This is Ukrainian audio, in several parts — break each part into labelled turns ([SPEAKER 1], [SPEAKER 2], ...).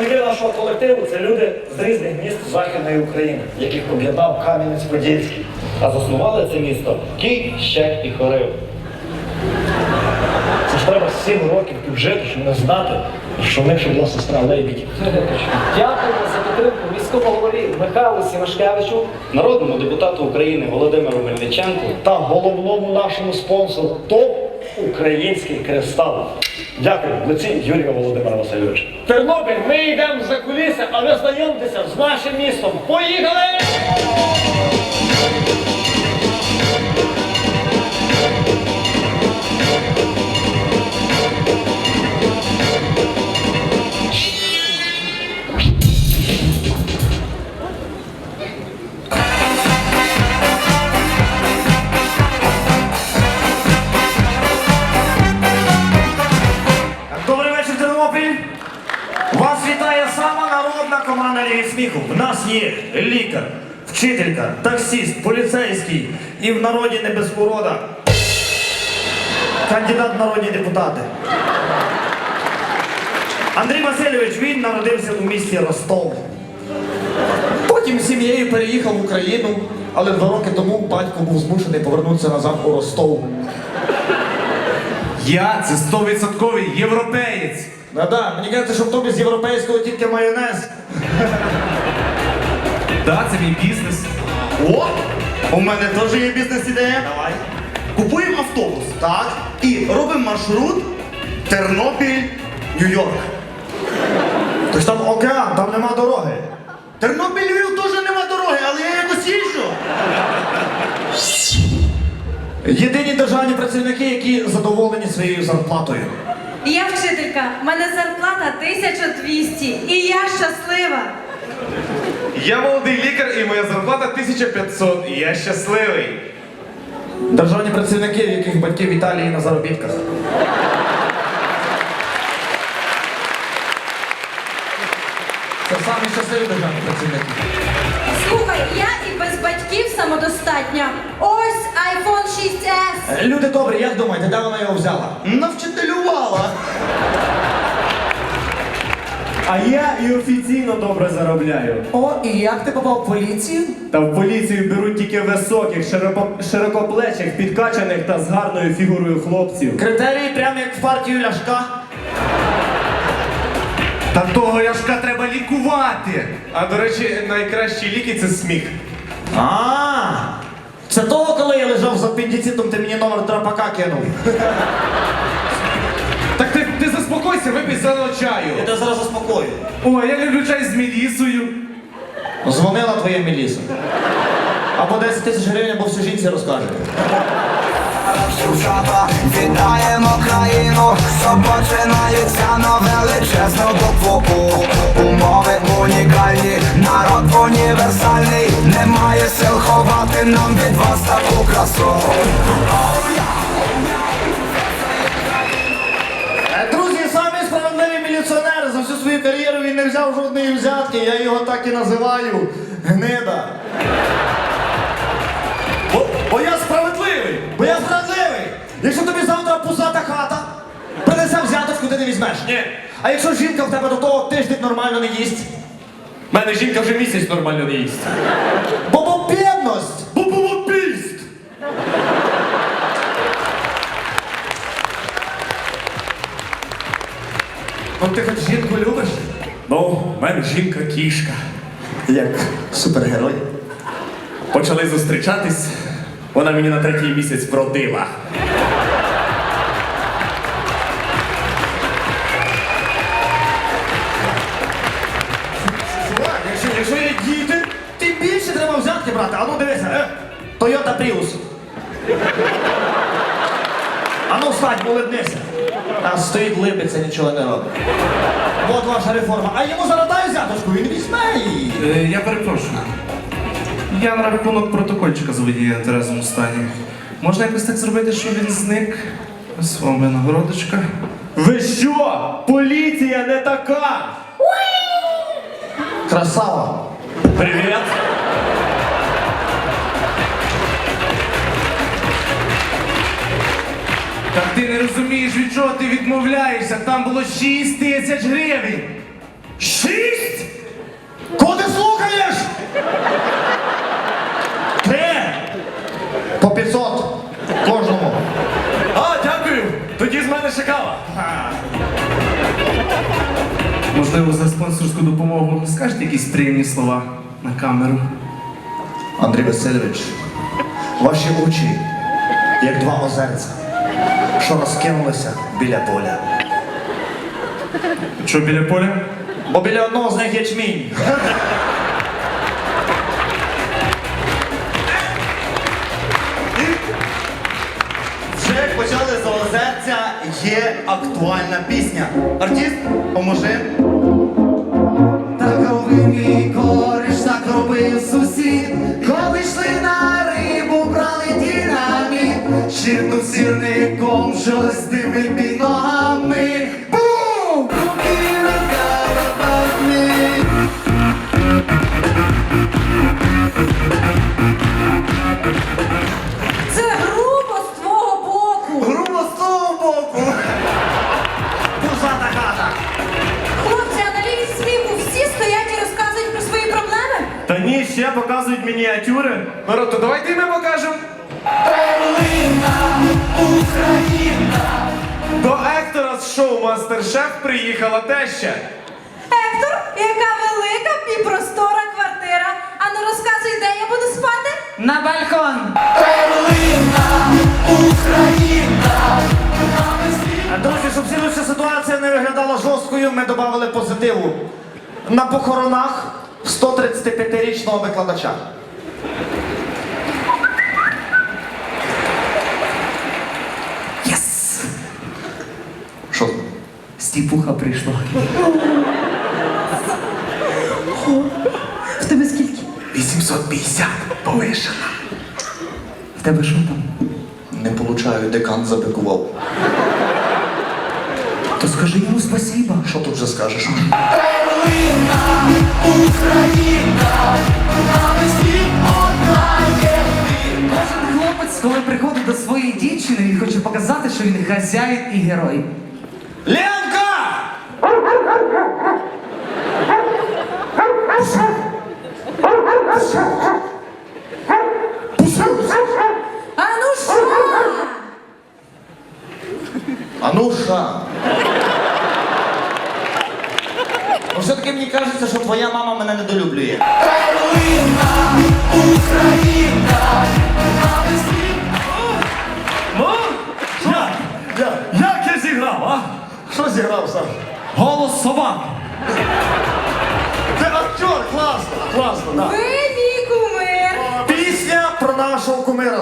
[SPEAKER 1] Представники нашого колективу це люди з різних міст Західної України, яких об'єднав Кам'янець-Подільський. А заснували це місто Кій, Щек і Хорив. Це ж треба сім років тут жити, щоб не знати, що в них ще була сестра Лебідь.
[SPEAKER 2] Дякуємо за підтримку міському голові Михайлу Сімашкевичу.
[SPEAKER 3] Народному депутату України Володимиру Мельниченку
[SPEAKER 1] та головному нашому спонсору ТОП Український кристал. Дякую, лиці Юрія Володимира Васильовича. Тернопіль, ми йдемо за куліси, а ви знайомтеся з нашим містом. Поїхали!
[SPEAKER 4] Команда сміху. В нас є лікар, вчителька, таксіст, поліцейський і в народі не без урода. Кандидат в народні депутати. Андрій Васильович, він народився у місті Ростов. Потім з сім'єю переїхав в Україну, але два роки тому батько був змушений повернутися назад у Ростов.
[SPEAKER 5] Я це стовідсотковий європеєць.
[SPEAKER 4] Да-да, мені кажеться, що в тобі з європейського тільки майонез.
[SPEAKER 5] Так, це мій бізнес.
[SPEAKER 6] О! У мене теж є бізнес-ідея.
[SPEAKER 4] Давай.
[SPEAKER 6] Купуємо автобус, так? І робимо маршрут Тернопіль, Нью-Йорк.
[SPEAKER 4] Тож там океан, там нема дороги.
[SPEAKER 6] Тернопіль Львів теж нема дороги, але я якось їжджу.
[SPEAKER 4] Єдині державні працівники, які задоволені своєю зарплатою.
[SPEAKER 7] Я вчителька, в мене зарплата 1200 і я щаслива.
[SPEAKER 5] Я молодий лікар і моя зарплата 1500, і я щасливий.
[SPEAKER 4] Державні працівники, яких батьки в Італії на заробітках. Самі щасливі державні працівники.
[SPEAKER 7] Слухай, я і без батьків самодостатня. Ось iPhone 6s.
[SPEAKER 4] Е, Люди добрі, як думаєте, де вона його взяла?
[SPEAKER 6] Навчителювала.
[SPEAKER 8] А я і офіційно добре заробляю.
[SPEAKER 4] О, і як ти попав в поліцію?
[SPEAKER 8] Та в поліцію беруть тільки високих, широко, широкоплечих, підкачаних та з гарною фігурою хлопців.
[SPEAKER 4] Критерії прямо як в партію Ляшка.
[SPEAKER 5] Того яшка треба лікувати. А до речі, найкращі ліки це сміх.
[SPEAKER 4] А, це того, коли я лежав з апендицитом, ти мені номер трапака кинув.
[SPEAKER 5] Так ти, ти заспокойся, випий зеленого чаю.
[SPEAKER 4] Я тебе зараз заспокою.
[SPEAKER 5] О, я люблю чай з мелісою.
[SPEAKER 4] Дзвонила твоя Меліса. Або 10 тисяч гривень, або всю жінці розкаже.
[SPEAKER 9] Дівчата, нам від вас таку красу.
[SPEAKER 4] Е, Друзі, самі справедливі міліціонери за всю свою кар'єру він не взяв жодної взятки, я його так і називаю гнида. Бо, бо я справедливий! Бо я справедливий! Якщо тобі завтра пузата хата, принесе взяточку, ти не візьмеш. Ні. А якщо жінка в тебе до того тиждень нормально не їсть?
[SPEAKER 8] У мене жінка вже місяць нормально не їсть.
[SPEAKER 4] Бо бо бідність! Ну ти хоч жінку любиш?
[SPEAKER 8] Ну, в мене жінка кішка.
[SPEAKER 4] Як супергерой.
[SPEAKER 8] Почали зустрічатись, вона мені на третій місяць вродила.
[SPEAKER 4] Чувак, якщо, якщо є діти, тим більше треба взятки брати. А ну дивися, е, Toyota Prius. А ну встань, улибнися. А стоїть либиться, нічого не робить. От ваша реформа. А йому зарадай взяточку, він візьме її.
[SPEAKER 5] Е, я перепрошую. Я на рахунок протокольчика з водія в терезому стані. Можна якось так зробити, щоб він зник? Ось вам винагородочка.
[SPEAKER 8] Ви що? Поліція не така!
[SPEAKER 4] Красава.
[SPEAKER 8] Привіт!
[SPEAKER 5] Так ти не розумієш, від чого ти відмовляєшся? Там було 6 тисяч гривень.
[SPEAKER 4] Шість! Кого ти слухаєш? Три! По 500 кожному.
[SPEAKER 1] А, дякую! Тоді з мене ще кава.
[SPEAKER 5] Можливо, за спонсорську допомогу скажете якісь приємні слова на камеру.
[SPEAKER 4] Андрій Васильович, ваші очі, як два озерця, що розкинулися біля поля.
[SPEAKER 5] Що біля поля?
[SPEAKER 4] Бо біля одного з них ячмінь.
[SPEAKER 6] Вже почали з озерця, є актуальна пісня. Артист, поможи.
[SPEAKER 5] Народ, то давайте ми покажемо.
[SPEAKER 8] До Ектора з шоу Мастер-Шеф приїхала теща.
[SPEAKER 7] Ектор, яка велика і простора квартира. А ну розказуй, де я буду спати?
[SPEAKER 2] На балкон!
[SPEAKER 4] Друзі, щоб слідуюча ситуація не виглядала жорсткою, ми додали позитиву. На похоронах 135-річного викладача. Що?
[SPEAKER 2] Стіпуха прийшла.
[SPEAKER 7] В тебе скільки?
[SPEAKER 4] 850 повишена.
[SPEAKER 2] В тебе що там?
[SPEAKER 4] Не получаю, декан забикував.
[SPEAKER 2] То скажи йому спасіба.
[SPEAKER 4] Що тут вже скажеш?
[SPEAKER 2] Кожен хлопець, коли приходить до своєї дівчини, він хоче показати, що він хазяїн і герой.
[SPEAKER 4] Ленка!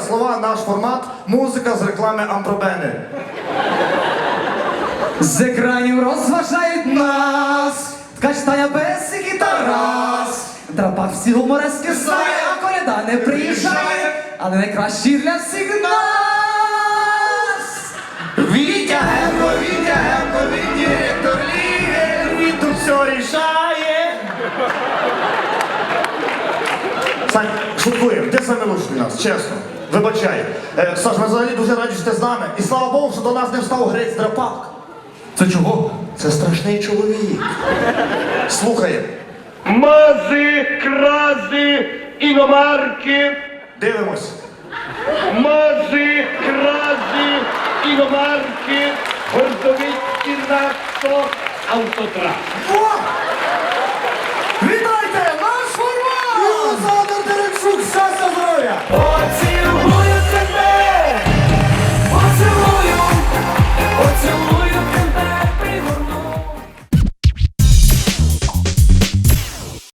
[SPEAKER 4] Слова наш формат, музика з реклами Ампробени.
[SPEAKER 2] З екранів розважають нас. Ткач Таня Бесик і Тарас. Драпак всі гуморески знає, а коляда не приїжджає. Але найкращий для всіх нас.
[SPEAKER 4] Вітя Генко, Вітя Генко, він директор ліги, він тут все рішає. Сань, шуткуємо, ти саме лучший у нас, чесно. Вибачай. Е, Саш, ми взагалі дуже раді, що ти з нами. І слава Богу, що до нас не встав грець драпак.
[SPEAKER 5] Це чого?
[SPEAKER 4] Це страшний чоловік. Слухай,
[SPEAKER 1] Мази, крази, іномарки.
[SPEAKER 4] дивимось.
[SPEAKER 1] Мази, крази, іномарки, гордовиті надто, автотрак.
[SPEAKER 4] О! Вітаю!